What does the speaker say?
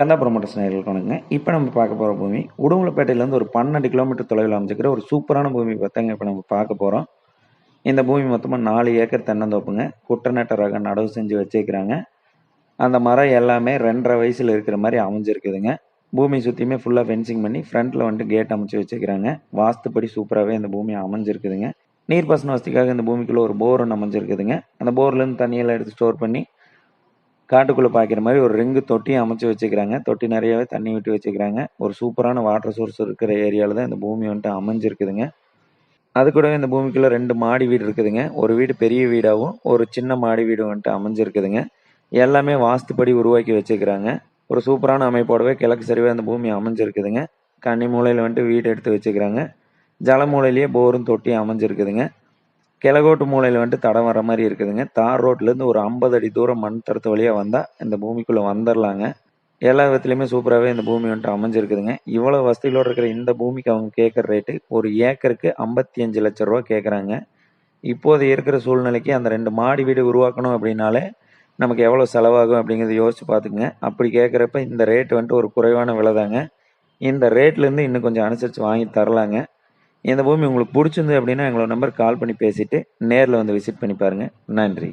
கந்தா promoters நேர்களுக்கு வணக்கங்க இப்போ நம்ம பார்க்க போகிற பூமி உடுமலைப்பேட்டையிலேருந்து ஒரு பன்னெண்டு கிலோமீட்டர் தொலைவில் அமைச்சிக்கிற ஒரு சூப்பரான பூமி பார்த்தாங்க இப்போ நம்ம பார்க்க போகிறோம் இந்த பூமி மொத்தமாக நாலு ஏக்கர் தென்னந்தோப்புங்க. குட்டநட்ட ரக நடவு செஞ்சு வச்சுருக்கிறாங்க. அந்த மரம் எல்லாமே ரெண்டரை வயசில் இருக்கிற மாதிரி அமைஞ்சிருக்குதுங்க. பூமி சுற்றியுமே ஃபுல்லாக ஃபென்சிங் பண்ணி ஃப்ரண்ட்டில் வந்துட்டு கேட் அமைச்சு வச்சுக்கிறாங்க வாஸ்துப்படி சூப்பராகவே இந்த பூமி அமைஞ்சிருக்குதுங்க. நீர்ப்பாசன வசதிக்காக இந்த பூமிக்குள்ளே ஒரு போர் ஒன்று அமைஞ்சிருக்குதுங்க. அந்த போர்லேருந்து தண்ணியெல்லாம் எடுத்து ஸ்டோர் பண்ணி காட்டுக்குள்ளே பாய்க்கிற மாதிரி ஒரு ரிங்கு தொட்டியும் அமைச்சு வச்சுக்கிறாங்க. தொட்டி நிறையாவே தண்ணி விட்டு வச்சுக்கிறாங்க. ஒரு சூப்பரான வாட்டர் சோர்ஸ் இருக்கிற ஏரியாவில் தான் இந்த பூமி வந்துட்டு அமைஞ்சிருக்குதுங்க. அது கூடவே இந்த பூமிக்குள்ளே ரெண்டு மாடி வீடு இருக்குதுங்க. ஒரு வீடு பெரிய வீடாகவும் ஒரு சின்ன மாடி வீடு வந்துட்டு அமைஞ்சிருக்குதுங்க. எல்லாமே வாஸ்துப்படி உருவாக்கி வச்சுக்கிறாங்க. ஒரு சூப்பரான அமைப்போடவே கிழக்கு சரிவாக அந்த பூமி அமைஞ்சிருக்குதுங்க. கன்னி மூலையில் வந்துட்டு வீடு எடுத்து வச்சுக்கிறாங்க. ஜல மூலையிலேயே போரும் தொட்டியும் அமைஞ்சிருக்குதுங்க. கிழக்கோட்டு மூலையில் வந்துட்டு தடம் வர மாதிரி இருக்குதுங்க. தார் ரோட்லேருந்து ஒரு ஐம்பது அடி தூரம் மண் தரத்து வழியாக வந்தால் இந்த பூமிக்குள்ளே வந்துடலாங்க எல்லா விதத்துலையுமே சூப்பராகவே இந்த பூமி வந்துட்டு அமைஞ்சிருக்குதுங்க. இவ்வளோ வசதிகளோடு இருக்கிற இந்த பூமிக்கு அவங்க கேட்குற ரேட்டு ஒரு ஏக்கருக்கு ஐம்பத்தி அஞ்சு லட்ச ரூபா கேட்குறாங்க இப்போது இருக்கிற சூழ்நிலைக்கு அந்த ரெண்டு மாடி வீடு உருவாக்கணும் அப்படின்னாலே நமக்கு எவ்வளோ செலவாகும் அப்படிங்கிறத யோசிச்சு பார்த்துக்குங்க. அப்படி கேட்குறப்ப இந்த ரேட் வந்துட்டு ஒரு குறைவான விலை தாங்க இந்த ரேட்லேருந்து இன்னும் கொஞ்சம் அனுசரித்து வாங்கி தரலாங்க. இந்த பூமி உங்களுக்கு பிடிச்சிருந்து அப்படின்னா எங்களோட நம்பர் கால் பண்ணி பேசிவிட்டு நேரில் வந்து விசிட் பண்ணி பாருங்கள் நன்றி.